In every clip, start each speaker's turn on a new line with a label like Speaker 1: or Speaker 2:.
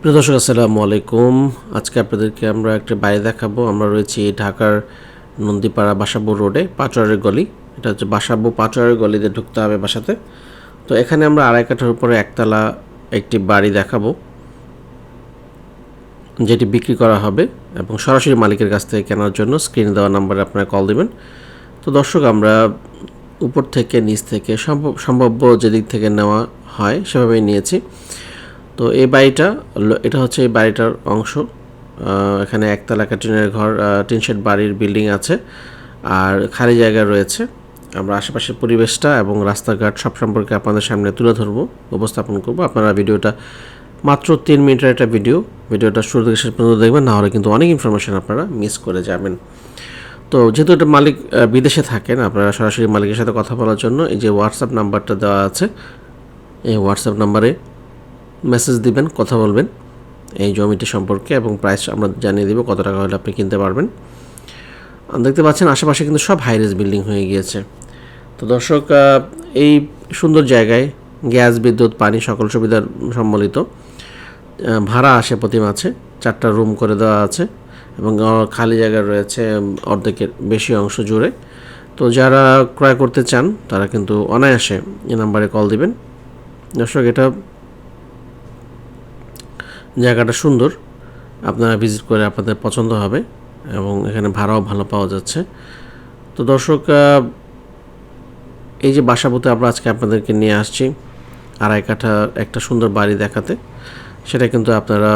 Speaker 1: প্রিয় দর্শক, আসসালামু আলাইকুম। আজকে আপনাদেরকে আমরা একটা বাড়ি দেখাবো। আমরা রয়েছি ঢাকার নন্দীপাড়া বাসাবো রোডে পাচরের গলি। এটা হচ্ছে বাসাবো পাচরের গলিতে ঢুকতে হবে বাসাতে। তো এখানে আমরা আড়াই কাঠার উপরে একতলা একটি বাড়ি দেখাবো, যেটি বিক্রি করা হবে এবং সরাসরি মালিকের কাছ থেকে কেনার জন্য স্ক্রিনে দেওয়া নাম্বারে আপনারা কল দেবেন। তো দর্শক, আমরা উপর থেকে, নিচ থেকে, সম্ভব, সম্ভাব্য যেদিক থেকে নেওয়া হয় সেভাবেই নিয়েছি। তো এই বাড়িটা এটা হচ্ছে এই বাড়িটার অংশ। এখানে একতলা টিনের ঘর আহ, টিন শেড বাড়ির বিল্ডিং আছে আর খালি জায়গা রয়েছে। আমরা আশেপাশের পরিবেশটা এবং রাস্তাঘাট সব সম্পর্কে আপনাদের সামনে তুলে ধরবো উপস্থাপন করব। আপনারা ভিডিওটা মাত্র তিন মিনিটের একটা ভিডিও ভিডিওটা শুরু থেকে শেষ পর্যন্ত দেখবেন না হলে কিন্তু অনেক ইনফরমেশন আপনারা মিস করে যাবেন। তো যেহেতু এটা মালিক বিদেশে থাকেন আপনারা সরাসরি মালিকের সাথে কথা বলার জন্য এই যে হোয়াটসঅ্যাপ নাম্বারটা দেওয়া আছে এই হোয়াটসঅ্যাপ নাম্বারে মেসেজ দিবেন, কথা বলবেন এই জমিটি সম্পর্কে এবং প্রাইস আমরা জানিয়ে দেবো কত টাকা হলে আপনি কিনতে পারবেন। দেখতে পাচ্ছেন আশেপাশে কিন্তু সব হাই হাইরেজ বিল্ডিং হয়ে গিয়েছে। তো দর্শক এই সুন্দর জায়গায় গ্যাস, বিদ্যুৎ, পানি সকল সুবিধার সম্বলিত ভাড়া আসে প্রতি মাসে চারটা রুম করে দেওয়া আছে এবং খালি জায়গা রয়েছে অর্ধেকের বেশি অংশ জুড়ে। তো যারা ক্রয় করতে চান তারা কিন্তু অনায়াসে এই নাম্বারে কল দিবেন। দর্শক, এটা জায়গাটা সুন্দর। আপনারা ভিজিট করে আপনাদের পছন্দ হবে এবং এখানে ভাড়াও ভালো পাওয়া যাচ্ছে। তো দর্শক এই যে বাসাবোতে আমরা আজকে আপনাদেরকে নিয়ে আসছি, আড়াই কাঠা একটা সুন্দর বাড়ি দেখাতে। সেটা কিন্তু আপনারা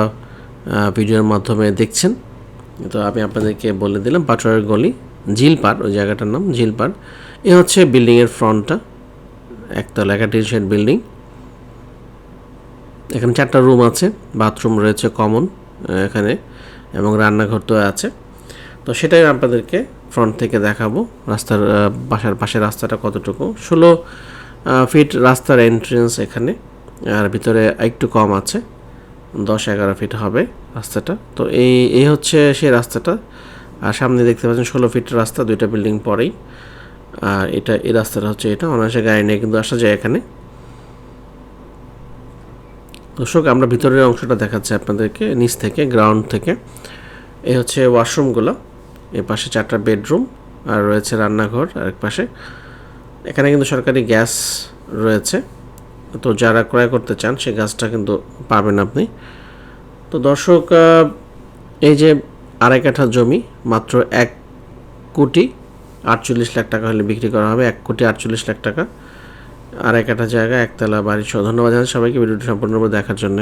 Speaker 1: ভিডিওর মাধ্যমে দেখছেন। তো আমি আপনাদেরকে বলে দিলাম পাটোয়ারের গলি ঝিলপাড় ওই জায়গাটার নাম ঝিলপাড় এ হচ্ছে বিল্ডিংয়ের ফ্রন্টটা, একতলা, একটা টিন বিল্ডিং। এখানে চারটা রুম আছে, বাথরুম রয়েছে কমন এখানে, এবং রান্নাঘর তো আছে। তো সেটাই আপনাদেরকে ফ্রন্ট থেকে দেখাবো, রাস্তার বাসার পাশে রাস্তাটা কতটুকু। ষোলো ফিট রাস্তার এন্ট্রেন্স এখানে, আর ভিতরে একটু কম আছে, দশ, এগারো ফিট হবে রাস্তাটা। তো এই এই হচ্ছে সেই রাস্তাটা, আর সামনে দেখতে পাচ্ছেন ষোলো ফিট রাস্তা, দুইটা বিল্ডিং পরেই। আর এটা, এই রাস্তাটা হচ্ছে এটা, অনায়াসে গাড়ি নিয়ে কিন্তু আসা যায় এখানে। দর্শক, আমরা ভিতরের অংশটা দেখাচ্ছি আপনাদেরকে, নিচ থেকে গ্রাউন্ড থেকে। এই হচ্ছে ওয়াশরুমগুলো এর পাশে চারটা বেডরুম আর রয়েছে রান্নাঘর আর এক পাশে। এখানে কিন্তু সরকারি গ্যাস রয়েছে। তো যারা ক্রয় করতে চান সেই গ্যাসটা কিন্তু পাবেন আপনি। তো দর্শক এই যে আড়াই কাঠা জমি, মাত্র এক কোটি আটচল্লিশ লাখ টাকা হলে বিক্রি করা হবে। এক কোটি আটচল্লিশ লাখ টাকা। আড়াই একটা জায়গা একতলা বাড়ি। সহ ধন্যবাদ জানাই সবাইকে ভিডিওটি সম্পূর্ণরূপে দেখার জন্য।